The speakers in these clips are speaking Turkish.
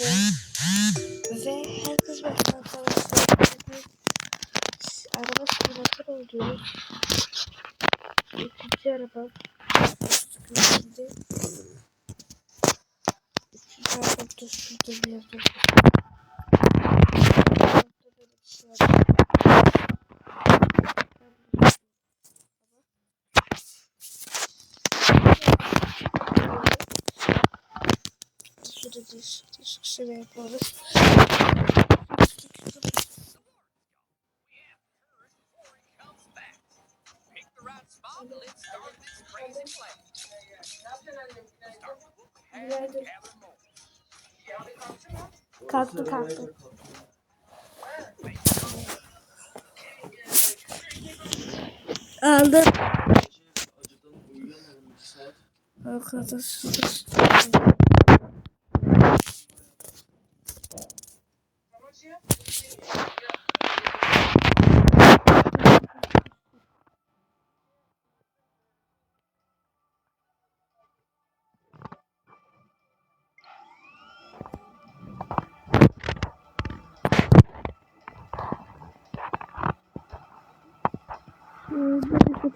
Ve herkes başına arkadaşlar. Araba simülatör oluyor. İkinci araba. Üçüncü araba da şurada bir yerde. Start moving fast, gather more. Kalktı kalktı. Aldı. Acıdan uyuyamadım bir saat. Arkadaşlar. So I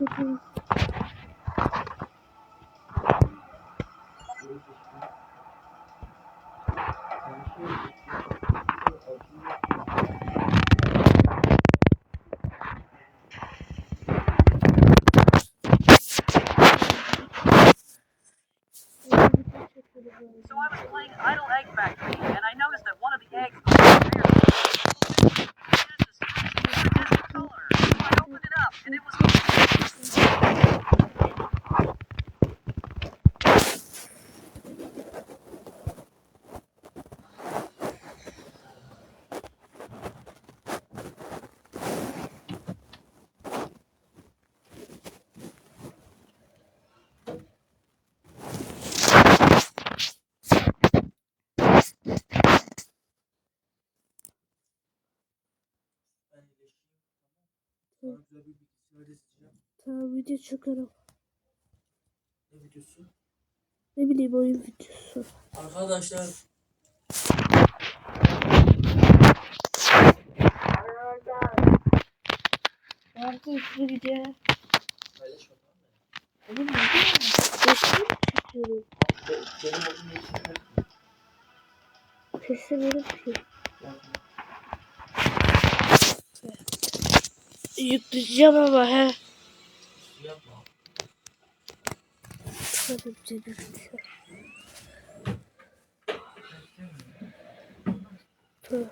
was playing Idle Egg Factory, and I noticed that one of the eggs was weird. This description was a color. So I opened it up, and it was Sana güzel bir bilgisayar isteyeceğim. Tamam video çekerim. Ne videosu? Ne bileyim oyun videosu. Arkadaşlar Nerede video? paylaşma tamam mı? Oğlum ne diyor? Resmi mi çekiyorum? Be- Benim adım Yusuf. Sesi Yükleyeceğim ama he. Yapma. Tabii bir de bir video. Tamam.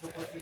Kapat